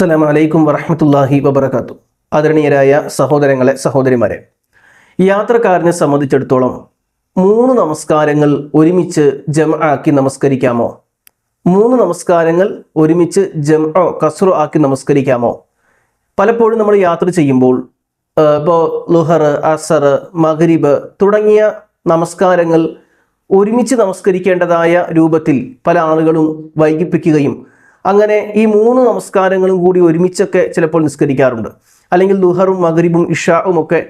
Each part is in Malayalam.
അസ്സലാമു അലൈക്കും വറഹമത്തല്ലാഹി വബർക്കാത്തു ആദരണീയരായ സഹോദരങ്ങളെ സഹോദരിമാരെ യാത്രക്കാരനെ സംബന്ധിച്ചിടത്തോളം മൂന്ന് നമസ്കാരങ്ങൾ ഒരുമിച്ച് ജം ആക്കി നമസ്കരിക്കാമോ? മൂന്ന് നമസ്കാരങ്ങൾ ഒരുമിച്ച് ജം കസ്റു ആക്കി നമസ്കരിക്കാമോ? പലപ്പോഴും നമ്മൾ യാത്ര ചെയ്യുമ്പോൾ ഇപ്പോൾ ലുഹർ അസർ മഗ്രിബ് തുടങ്ങിയ നമസ്കാരങ്ങൾ ഒരുമിച്ച് നമസ്കരിക്കേണ്ടതായ രൂപത്തിൽ പല ആളുകളും വൈകിപ്പിക്കുകയും അങ്ങനെ ഈ മൂന്ന് നമസ്കാരങ്ങളും കൂടി ഒരുമിച്ചൊക്കെ ചിലപ്പോൾ നിസ്കരിക്കാറുണ്ട്. അല്ലെങ്കിൽ ദുഹറും മഗ്രിബും ഇഷാവും ഒക്കെ.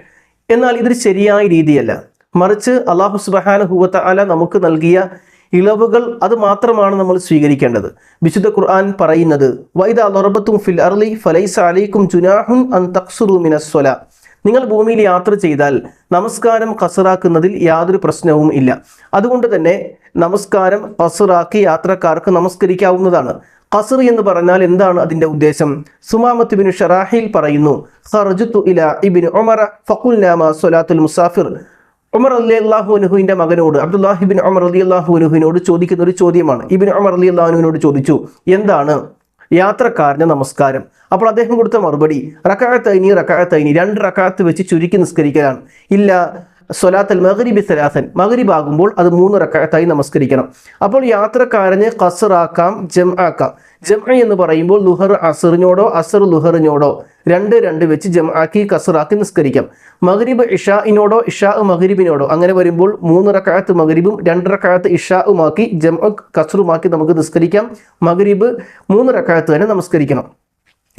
എന്നാൽ ഇതൊരു ശരിയായ രീതിയല്ല. മറിച്ച് അള്ളാഹു സുബഹാന സുബഹാനഹുവത്ത അല നമുക്ക് നൽകിയ ഇളവുകൾ അത് മാത്രമാണ് നമ്മൾ സ്വീകരിക്കേണ്ടത്. വിശുദ്ധ ഖുർആൻ പറയുന്നത് വൈദ ലൊറബത്തും ഫിൽ അർലി ഫലൈസ അലൈക്കും ജുനാഹുൻ അൻ തക്സുറു മിനസ്വല നിങ്ങൾ ഭൂമിയിൽ യാത്ര ചെയ്താൽ നമസ്കാരം കസറാക്കുന്നതിൽ യാതൊരു പ്രശ്നവും ഇല്ല. അതുകൊണ്ട് തന്നെ നമസ്കാരം കസറാക്കി യാത്രക്കാർക്ക് നമസ്കരിക്കാവുന്നതാണ്. ഖസർ എന്ന് പറഞ്ഞാൽ എന്താണ് അതിന്റെ ഉദ്ദേശം? സുമാമത്ത് ബിൻ ഷറാഹിൽ പറയുന്നു ഖർജുത്തു ഇല ഇബിൻ ഒമറ ഫക്കുൽ നാമ സ്വലാത്തുൽ മുസാഫിർ. ഉമർ അലി അള്ളാഹു അനുഹുവിന്റെ മകനോട് അബ്ദുല്ലാഹിബിൻ ഉമർ അലി അള്ളാഹു അനുഹുവിനോട് ചോദിക്കുന്ന ഒരു ചോദ്യമാണ്. ഇബിൻ ഉമർ അലി അള്ളാഹുവിനോട് ചോദിച്ചു എന്താണ് യാത്രക്കാരന് നമസ്കാരം? അപ്പോൾ അദ്ദേഹം കൊടുത്ത മറുപടി റക്കാത്തൈനി റക്കാത്തൈനി രണ്ട് റക്കാത്ത് വെച്ച് ചുരുക്കി നിസ്കരിക്കലാണ്. ഇല്ല സൊലാത്തൽ മഹരിബി സലാസൻ. മഹരിബ് ആകുമ്പോൾ അത് മൂന്ന് റക്കായത്തായി നമസ്കരിക്കണം. അപ്പോൾ യാത്രക്കാരന് കസറാക്കാം ജം ആക്കാം ജം എന്ന് പറയുമ്പോൾ ലുഹർ അസറിനോടോ അസർ ലുഹറിനോടോ രണ്ട് രണ്ട് വെച്ച് ജം ആക്കി കസറാക്കി നിസ്കരിക്കാം. മഗ്രിബ് ഇഷാഇനോടോ ഇഷാ മഗ്രിബിനോടോ അങ്ങനെ വരുമ്പോൾ മൂന്ന് റക്കായത്ത് മഗ്രിബും രണ്ട് റക്കായത്ത് ഇഷാഉമാക്കി ജം കസറുമാക്കി നമുക്ക് നിസ്കരിക്കാം. മഗ്രിബ് മൂന്ന് റക്കായത്ത് തന്നെ നമസ്കരിക്കണം.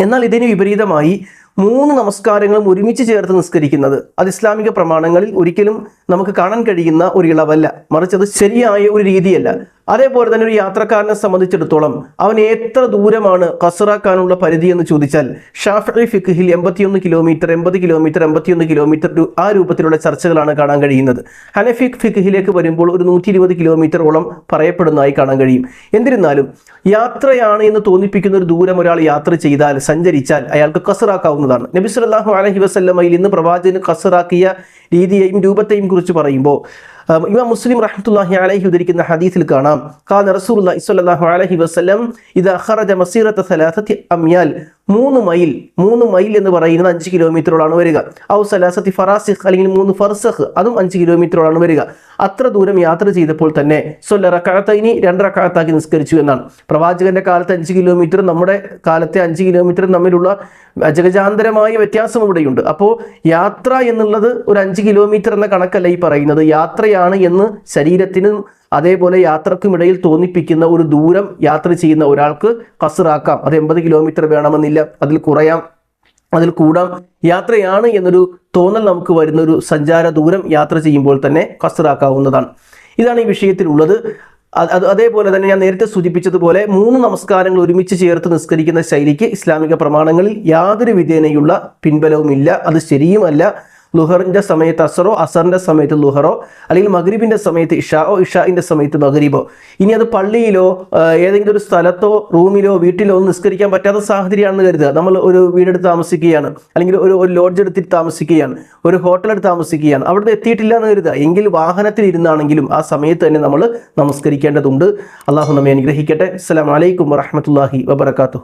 എന്നാൽ ഇതിന് വിപരീതമായി മൂന്ന് നമസ്കാരങ്ങളും ഒരുമിച്ച് ചേർത്ത് നിസ്കരിക്കുന്നത് അത് ഇസ്ലാമിക പ്രമാണങ്ങളിൽ ഒരിക്കലും നമുക്ക് കാണാൻ കഴിയുന്ന ഒരു ഇളവല്ല. മറിച്ച് അത് ശരിയായ ഒരു രീതിയല്ല. അതേപോലെ തന്നെ ഒരു യാത്രക്കാരനെ സംബന്ധിച്ചിടത്തോളം അവൻ എത്ര ദൂരമാണ് കസറാക്കാനുള്ള പരിധി എന്ന് ചോദിച്ചാൽ ഷാഫി ഫിഖിൽ എൺപത്തിയൊന്ന് കിലോമീറ്റർ എൺപത് കിലോമീറ്റർ എൺപത്തിയൊന്ന് കിലോമീറ്റർ ആ രൂപത്തിലുള്ള ചർച്ചകളാണ് കാണാൻ കഴിയുന്നത്. ഹനഫി ഫിഖിലേക്ക് വരുമ്പോൾ ഒരു നൂറ്റി ഇരുപത് കിലോമീറ്ററോളം പറയപ്പെടുന്നതായി കാണാൻ കഴിയും. എന്നിരുന്നാലും യാത്രയാണ് എന്ന് തോന്നിപ്പിക്കുന്ന ഒരു ദൂരം ഒരാൾ യാത്ര ചെയ്താൽ സഞ്ചരിച്ചാൽ അയാൾക്ക് കസറാക്കാവുന്നതാണ്. നബി സല്ലല്ലാഹു അലൈഹി വസല്ലമയിൽ ഇന്ന് പ്രവാചകന് കസറാക്കിയ രീതിയെയും രൂപത്തെയും കുറിച്ച് പറയുമ്പോൾ ഇമാം മുസ്ലിം റഹ്മത്തുല്ലാഹി അലൈഹി ഉദ്ധരിക്കുന്ന ഹദീസിൽ കാണാം. റസൂലുള്ളാഹി സ്വല്ലല്ലാഹു അലൈഹി വസല്ലം ഇദാ ഖറജ മസീറത സലാസത്തി അംയാൽ മൂന്ന് മൈൽ മൂന്ന് മൈൽ എന്ന് പറയുന്നത് അഞ്ച് കിലോമീറ്ററോളാണ് വരിക. ഔ സലാസത്തി ഫറാസിഖ് അല്ലെങ്കിൽ മൂന്ന് ഫർസഖ് അതും അഞ്ച് കിലോമീറ്ററോളാണ് വരിക. അത്ര ദൂരം യാത്ര ചെയ്തപ്പോൾ തന്നെ സൊല്ല റക്കാത്തൈനി രണ്ട് റക്കാത്താക്കി നിസ്കരിച്ചു എന്നാണ്. പ്രവാചകന്റെ കാലത്ത് അഞ്ച് കിലോമീറ്റർ നമ്മുടെ കാലത്തെ അഞ്ച് കിലോമീറ്റർ തമ്മിലുള്ള അജഗജാന്തരമായ വ്യത്യാസം ഇവിടെയുണ്ട്. അപ്പോൾ യാത്ര എന്നുള്ളത് ഒരു അഞ്ച് കിലോമീറ്റർ എന്ന കണക്കല്ല ഈ പറയുന്നത്. യാത്രയാണ് എന്ന് ശരീരത്തിനും അതേപോലെ യാത്രക്കുമിടയിൽ തോന്നിപ്പിക്കുന്ന ഒരു ദൂരം യാത്ര ചെയ്യുന്ന ഒരാൾക്ക് കസറാക്കാം. അത് എൺപത് കിലോമീറ്റർ വേണമെന്നില്ല. അതിൽ കുറയാം. അതിൽ കൂടാം. യാത്രയാണ് എന്നൊരു തോന്നൽ നമുക്ക് വരുന്ന ഒരു സഞ്ചാര ദൂരം യാത്ര ചെയ്യുമ്പോൾ തന്നെ കസറാക്കാവുന്നതാണ്. ഇതാണ് ഈ വിഷയത്തിലുള്ളത്. അത് അതേപോലെ തന്നെ ഞാൻ നേരത്തെ സൂചിപ്പിച്ചതുപോലെ മൂന്ന് നമസ്കാരങ്ങൾ ഒരുമിച്ച് ചേർത്ത് നിസ്കരിക്കുന്ന ശൈലിക്ക് ഇസ്ലാമിക പ്രമാണങ്ങളിൽ യാതൊരു വിധേനയുള്ള പിൻബലവുമില്ല. അത് ശരിയുമല്ല. ലുഹറിന്റെ സമയത്ത് അസറോ അസറിന്റെ സമയത്ത് ലുഹറോ അല്ലെങ്കിൽ മഗ്രിബിന്റെ സമയത്ത് ഇഷാഓ ഇഷാഇന്റെ സമയത്ത് മഗ്രിബോ. ഇനി അത് പള്ളിയിലോ ഏതെങ്കിലും ഒരു സ്ഥലത്തോ റൂമിലോ വീട്ടിലോ ഒന്നും നിസ്കരിക്കാൻ പറ്റാത്ത സാഹചര്യമാണെന്ന് കരുതുക. നമ്മൾ ഒരു വീടെടുത്ത് താമസിക്കുകയാണ് അല്ലെങ്കിൽ ഒരു ഒരു ലോഡ്ജ് എടുത്തിട്ട് താമസിക്കുകയാണ് ഒരു ഹോട്ടലെടുത്ത് താമസിക്കുകയാണ് നിന്ന് എത്തിയിട്ടില്ല എന്ന് കരുതുക. എങ്കിൽ വാഹനത്തിൽ ഇരുന്നാണെങ്കിലും ആ സമയത്ത് തന്നെ നമ്മൾ നമസ്കരിക്കേണ്ടതുണ്ട്. അള്ളാഹു നമ്മെ അനുഗ്രഹിക്കട്ടെ. അസ്സലാമലൈക്കും വറഹമത്തല്ലാഹി വബർക്കാത്തു